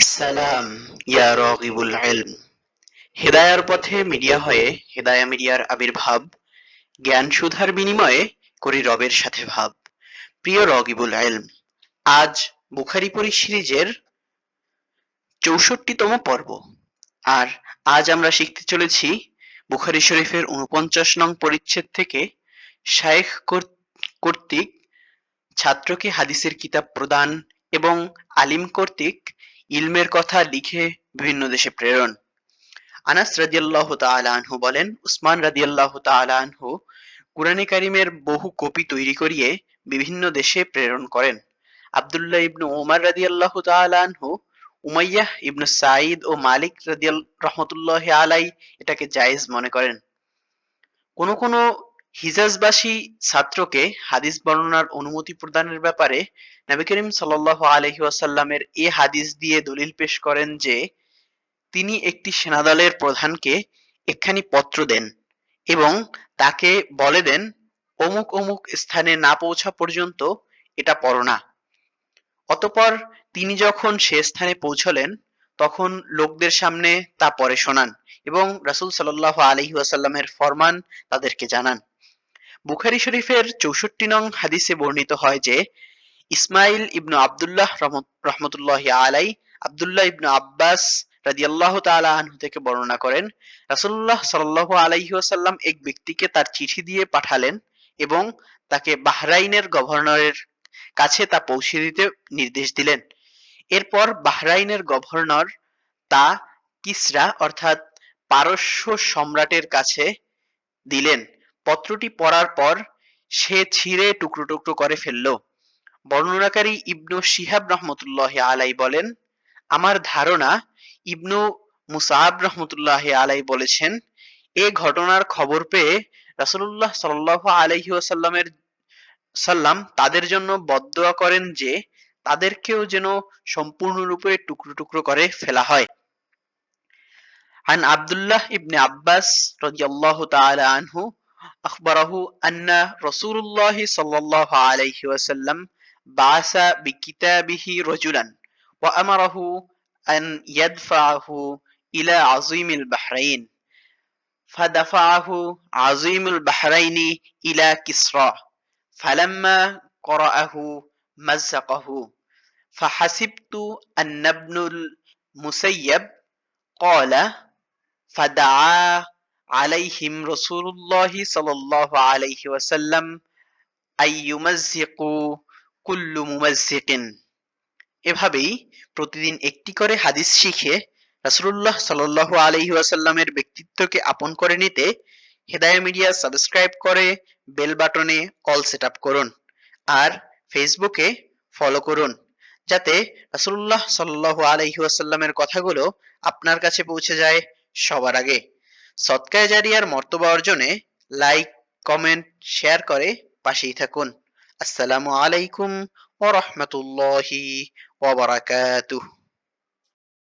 সালাম ইয়া রাগিবুল ইলম। হেদায়ার পথে মিডিয়া হয়ে, হেদায়া মিডিয়ার আবির্ভাব, জ্ঞান সুধার বিনিময়ে করি রবের সাথে ভাব। প্রিয় রগিবুল ইলম, আজ বুখারি পরি সিরিজের চৌষট্টিতম পর্ব। আর আজ আমরা শিখতে চলেছি বুখারি শরীফের উনপঞ্চাশ নং পরিচ্ছেদ থেকে শায়েখ কর- কর্তৃক ছাত্রকে হাদিসের কিতাব প্রদান এবং আলিম কর্তৃক ইলমের কথা লিখে বিভিন্ন দেশে প্রেরণ। আনাস রাদিয়াল্লাহু তাআলা আনহু বলেন, উসমান রাদিয়াল্লাহু তাআলা আনহু কুরআনে কারিমের বহু কপি তৈরি করিয়ে বিভিন্ন দেশে প্রেরণ করেন। আব্দুল্লাহ ইবনু ওমর রাদিয়াল্লাহু তাআলা আনহু উমাইয়াহ ইবনু সাঈদ ও মালিক রাদিয়াল, রহমতুল্লাহ আলাই এটাকে জায়েজ মনে করেন। কোন কোন হিজাজবাসী ছাত্রকে হাদিস বর্ণনার অনুমতি প্রদানের ব্যাপারে নবী করিম সাল্লাল্লাহু আলাইহি ওয়াসাল্লামের এ হাদিস দিয়ে দলিল পেশ করেন যে, তিনি একটি সেনাদলের প্রধানকে একখানি পত্র দেন এবং তাকে বলে দেন, অমুক অমুক স্থানে না পৌঁছা পর্যন্ত এটা পড়ো না। অতঃপর তিনি যখন সে স্থানে পৌঁছলেন, তখন লোকদের সামনে তা পরে শোনান এবং রাসূল সাল্লাল্লাহু আলাইহি ওয়াসাল্লামের ফরমান তাদেরকে জানান। বুখারী শরীফের চৌষট্টি নং হাদিসে বর্ণিত হয় যে, ইসমাইল ইবনু আব্দুল্লাহ রহমতুল্লাহ আলাই আব্দুল্লাহ ইবনু আব্বাস রাদিয়াল্লাহু তাআলা আনহু থেকে বর্ণনা করেন, রাসূলুল্লাহ সাল্লাল্লাহু আলাইহি এক ব্যক্তিকে তার চিঠি দিয়ে পাঠালেন এবং তাকে বাহরাইনের গভর্নরের কাছে তা পৌঁছে দিতে নির্দেশ দিলেন। এরপর বাহরাইনের গভর্নর তা কিসরা অর্থাৎ পারস্য সম্রাটের কাছে দিলেন। পত্রটি পড়ার পর সে ছিঁড়ে টুকরো টুকরো করে ফেলল বর্ণনাকারী ইবনু শিহাব রহমতুল্লাহ আলাই বলেন আমার ধারণা ইবনু মুসাব রহমতুল্লাহ আলাই বলেছেন এ ঘটনার খবর পেয়ে রাসূলুল্লাহ সাল্লাল্লাহু আলাইহি ওয়াসাল্লামের সাল্লাম তাদের জন্য বদদোয়া করেন যে তাদেরকেও যেন সম্পূর্ণরূপে টুকরো টুকরো করে ফেলা হয় عن عبد الله ابن عباس رضي الله تعالى عنه أخبره أن رسول الله صلى الله عليه وسلم بعث بكتابه رجلا وأمره أن يدفعه إلى عظيم البحرين. فدفعه عظيم البحرين إلى كسرى فلما قرأه مزقه. فحسبت أن ابن المسيب قال فدعا আলাইহিম রসুল্লাহি সাল্লাহ আলাইহি ওয়াসাল্লাম আইয়ুমাজ্জিকু কুল্লু মুমাজ্জিকিন। এভাবেই প্রতিদিন একটি করে হাদিস শিখে রসুল্লাহ সাল্লাহ আলহি ওয়াসাল্লামের ব্যক্তিত্বকে আপন করে নিতে হেদায়া মিডিয়া সাবস্ক্রাইব করে বেল বাটনে কল সেট আপ করুন আর ফেসবুকে ফলো করুন যাতে রাসুল্লাহ সাল্লাহ আলহি ওয়াসাল্লামের কথাগুলো আপনার কাছে পৌঁছে যায় সবার আগে। সৎকায় জারিয়ার মর্তবা অর্জনে লাইক কমেন্ট শেয়ার করে পাশেই থাকুন। আসসালামু আলাইকুম ওয়া রাহমাতুল্লাহি ওয়া বারাকাতুহু।